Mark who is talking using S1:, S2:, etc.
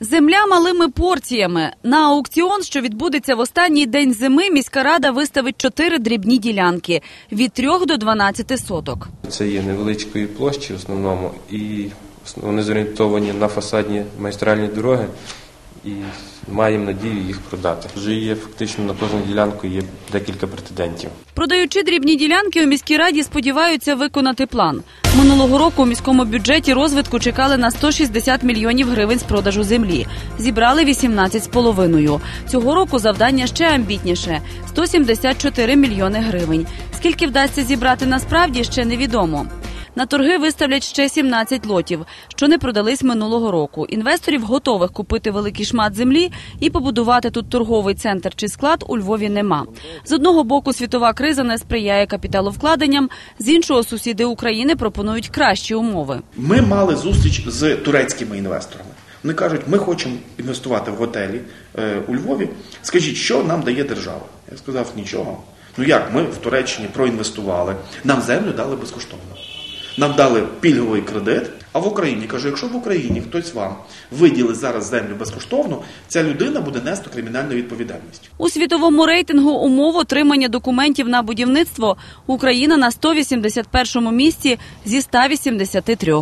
S1: Земля малими порціями. На аукціон, що відбудеться в останній день зими, міська рада виставить чотири дрібні ділянки від 3 до 12 соток.
S2: Це є невеличкої площі в основному, і вони зорієнтовані на фасадні майстральні дороги, і маємо надію їх продати. Вже є фактично на кожну ділянку є декілька претендентів.
S1: Продаючи дрібні ділянки, у міській раді сподіваються виконати план. Минулого року у міському бюджеті розвитку чекали на 160 мільйонів гривень з продажу землі. Зібрали 18,5. Цього року завдання ще амбітніше 174 мільйони гривень. Скільки вдасться зібрати насправді ще невідомо. На торги виставлять ще 17 лотів, що не продались минулого року. Інвесторів готових купити великий шмат землі і побудувати тут торговий центр чи склад у Львові нема. З одного боку, світова криза не сприяє капіталовкладенням, з іншого сусіди України пропонують кращі умови.
S3: Ми мали зустріч з турецькими інвесторами. Вони кажуть, ми хочемо інвестувати в готелі е, у Львові. Скажіть, що нам дає держава? Я сказав, нічого. Ну як, ми в Туреччині проінвестували, нам землю дали безкоштовно. Нам дали пільговий кредит. А в Україні кажу, якщо в Україні хтось вам виділить зараз землю безкоштовно, ця людина буде нести кримінальну відповідальність.
S1: У світовому рейтингу умов отримання документів на будівництво Україна на 181 місці зі 183.